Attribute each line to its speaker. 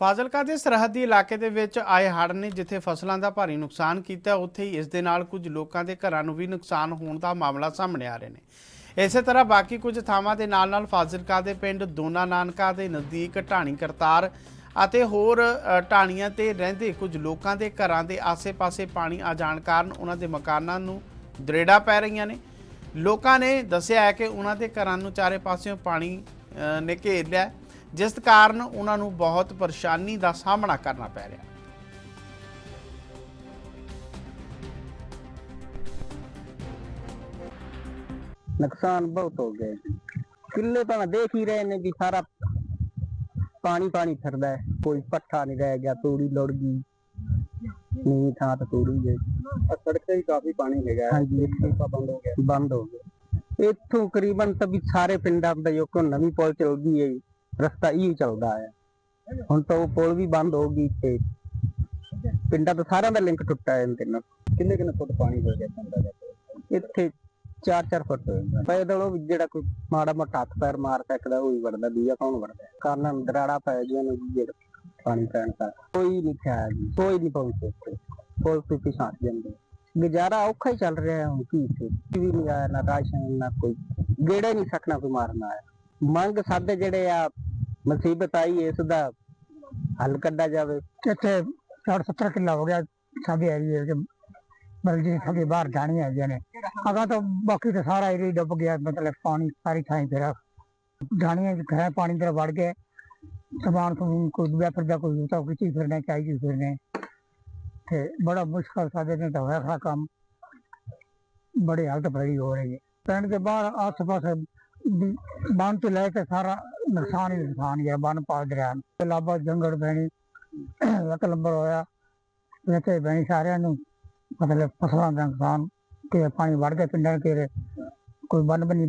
Speaker 1: ਫਾਜ਼ਿਲਕਾ ਦੇ ਸਰਹੱਦੀ ਇਲਾਕੇ ਦੇ ਵਿੱਚ ਆਏ ਹੜ੍ਹ ਨੇ ਜਿੱਥੇ ਫਸਲਾਂ ਦਾ ਭਾਰੀ ਨੁਕਸਾਨ ਕੀਤਾ, ਉੱਥੇ ਹੀ ਇਸ ਦੇ ਨਾਲ ਕੁਝ ਲੋਕਾਂ ਦੇ ਘਰਾਂ ਨੂੰ ਵੀ ਨੁਕਸਾਨ ਹੋਣ ਦਾ ਮਾਮਲਾ ਸਾਹਮਣੇ ਆ ਰਹੇ ਨੇ। ਇਸੇ ਤਰ੍ਹਾਂ ਬਾਕੀ ਕੁਝ ਥਾਵਾਂ ਦੇ ਨਾਲ-ਨਾਲ ਫਾਜ਼ਿਲਕਾ ਦੇ ਪਿੰਡ ਦੋਨਾ ਨਾਨਕਾ ਦੇ ਨਜ਼ਦੀਕ ਢਾਣੀ ਕਰਤਾਰ ਅਤੇ ਹੋਰ ਢਾਣੀਆਂ ਤੇ ਰਹਿੰਦੇ ਕੁਝ ਲੋਕਾਂ ਦੇ ਘਰਾਂ ਦੇ ਆਸੇ-ਪਾਸੇ ਪਾਣੀ ਆ ਜਾਣ ਕਾਰਨ ਉਹਨਾਂ ਦੇ ਮਕਾਨਾਂ ਨੂੰ ਦਰੇੜਾ ਪੈ ਰਹੀਆਂ ਨੇ। ਲੋਕਾਂ ਨੇ ਦੱਸਿਆ ਹੈ ਕਿ ਉਹਨਾਂ ਦੇ ਘਰਾਂ ਨੂੰ ਚਾਰੇ ਪਾਸਿਓਂ ਪਾਣੀ ਨੇ ਘੇਰ ਲਿਆ ਜਿਸ ਕਾਰਨ ਉਹਨਾਂ ਨੂੰ ਬਹੁਤ ਪਰੇਸ਼ਾਨੀ ਦਾ ਸਾਹਮਣਾ ਕਰਨਾ ਪੈ ਰਿਹਾ।
Speaker 2: ਨੁਕਸਾਨ ਬਹੁਤ ਹੋ ਗਏ। ਕਿੱਲੇ ਤਾਂ ਦੇਖ ਹੀ ਰਹੇ ਨੇ ਵੀ ਸਾਰਾ ਪਾਣੀ ਪਾਣੀ ਫਿਰਦਾ ਕੋਈ ਪੱਠਾ ਨਹੀਂ ਰਹਿ ਗਿਆ ਤੂੜੀ ਲੁੜ ਗਈ। ਨਹੀਂ ਥਾਂ ਤਾਂ ਤੂੜੀ ਗਈ। ਸੜਕ ਤੇ ਕਾਫੀ ਪਾਣੀ ਹੈਗਾ। ਹਾਂਜੀ। ਬੰਦ ਹੋ ਗਿਆ। ਬੰਦ ਹੋ ਗਿਆ ਇੱਥੋਂ ਕਰੀਬਨ ਤਾਂ ਵੀ ਸਾਰੇ ਪਿੰਡਾਂ ਦਾ ਜੋ ਕੋ ਨਵੀਂ ਪੁਲ ਚੱਲਦੀ ਹੈ। ਰਸਤਾ ਇਹ ਚੱਲਦਾ ਹੈ ਹੁਣ ਤਾਂ ਉਹ ਪੁਲ ਵੀ ਬੰਦ ਹੋ ਗਈ ਤੇ ਪਿੰਡਾਂ ਤੋਂ ਸਾਰਿਆਂ ਦਾ ਲਿੰਕ ਟੁੱਟਾ ਹੈ ਇਹਦੇ ਨਾਲ ਕਿੰਨੇ ਕਿੰਨੇ ਫੁੱਟ ਪਾਣੀ ਹੋ ਗਿਆ ਪਿੰਡਾਂ ਦਾ ਇੱਥੇ 4-4 ਫੁੱਟ। ਹੋ ਜਾਂਦਾ ਪੈਦਲ ਉਹ ਜਿਹੜਾ ਕੋਈ ਮਾੜਾ ਮੋਟਾ ਹੱਥ ਪੈਰ ਮਾਰ ਸਕਦਾ ਉਹ ਹੀ ਵੜਦਾ ਦੂਜਾ ਕੌਣ ਵੜਦਾ? ਕਾਰਨ ਦਰਾੜਾ ਪੈ ਗਿਆ ਨੇ ਜਿਹੜਾ ਪਾਣੀ ਪੈਣ ਦਾ। ਕੋਈ ਨਹੀਂ ਖਿਆ ਜੀ ਕੋਈ ਨਹੀਂ ਪਹੁੰਚੇ ਤੇ ਪਿਛਾਂ ਜਾਂਦੇ। ਗੁਜ਼ਾਰਾ ਔਖਾ ਹੀ ਚੱਲ ਰਿਹਾ ਹੈ ਹੁਣ ਕੀ ਇੱਥੇ। ਕੋਈ ਵੀ ਨਹੀਂ ਆਇਆ ਨਾ ਰਾਸ਼ਨ ਨਾ ਕੋਈ। ਗੇੜੇ ਨਹੀਂ ਸਕਣਾ ਕੋਈ ਮਾਰਨਾ ਆਇਆ। ਮੰਗ ਸਾਡੇ ਜਿਹੜੇ ਆ ਮੁਸੀਬਤ ਆਈ ਇਸ ਦਾ ਹੱਲ ਕੱਢਿਆ ਜਾਵੇ
Speaker 3: ਇੱਥੇ 60 ਕਿੱਲਾ ਹੋ ਗਿਆ ਸਾਡੇ ਏਰੀਏ ਵਿੱਚ ਮਤਲਬ ਜੀ ਸਾਡੇ ਬਾਹਰ ਜਾਣੀ ਹੈਗੀਆਂ ਨੇ ਅਗਾ ਤਾਂ ਬਾਕੀ ਤਾਂ ਸਾਰਾ ਏਰੀਆ ਡੁੱਬ ਗਿਆ ਮਤਲਬ ਪਾਣੀ ਸਾਰੀ ਥਾਂ ਫਿਰ ਜਾਣੀਆਂ ਚ ਘਰਾਂ ਪਾਣੀ ਦੇ ਵੜ ਗਏ ਸਮਾਨ ਸਮੂਨ ਕੋਈ ਵਪਾਰ ਦਾ ਕੋਈ ਤਾਂ ਕਿਤੇ ਫਿਰਨੇ ਚਾਹੀਦੀ ਫਿਰਨੇ ਤੇ ਬੜਾ ਮੁਸ਼ਕਲ ਸਾਡੇ ਨੇ ਤਾਂ ਹੋਇਆ ਖੜਾ ਕੰਮ ਬੜੀ ਹਾਲਤ ਬੜੀ ਹੋ ਰਹੀ ਹੈ ਪਿੰਡ ਦੇ ਬਾਹਰ ਆਸ ਪਾਸੇ ਬੰਨ ਤੋਂ ਲੈ ਕੇ ਸਾਰਾ ਨੁਕਸਾਨ ਹੀ ਨੁਕਸਾਨ ਹੀ ਹੈ ਬੰਨ ਪਾ ਦਰਿਆ ਨੂੰ ਲਾਬਾ ਜੰਗਲ ਬੈਣੀ, ਇੱਕ ਲੰਬਰ ਹੋਇਆ। ਇੱਥੇ ਬੈਣੀ ਸਾਰਿਆਂ ਨੂੰ, ਮਤਲਬ ਫਸਲਾਂ ਦਾ ਨੁਕਸਾਨ ਕਿ ਪਾਣੀ ਵੜ ਕੇ ਪਿੰਡਾਂ ਕੇ ਕੋਈ ਬੰਨ ਬਣੀ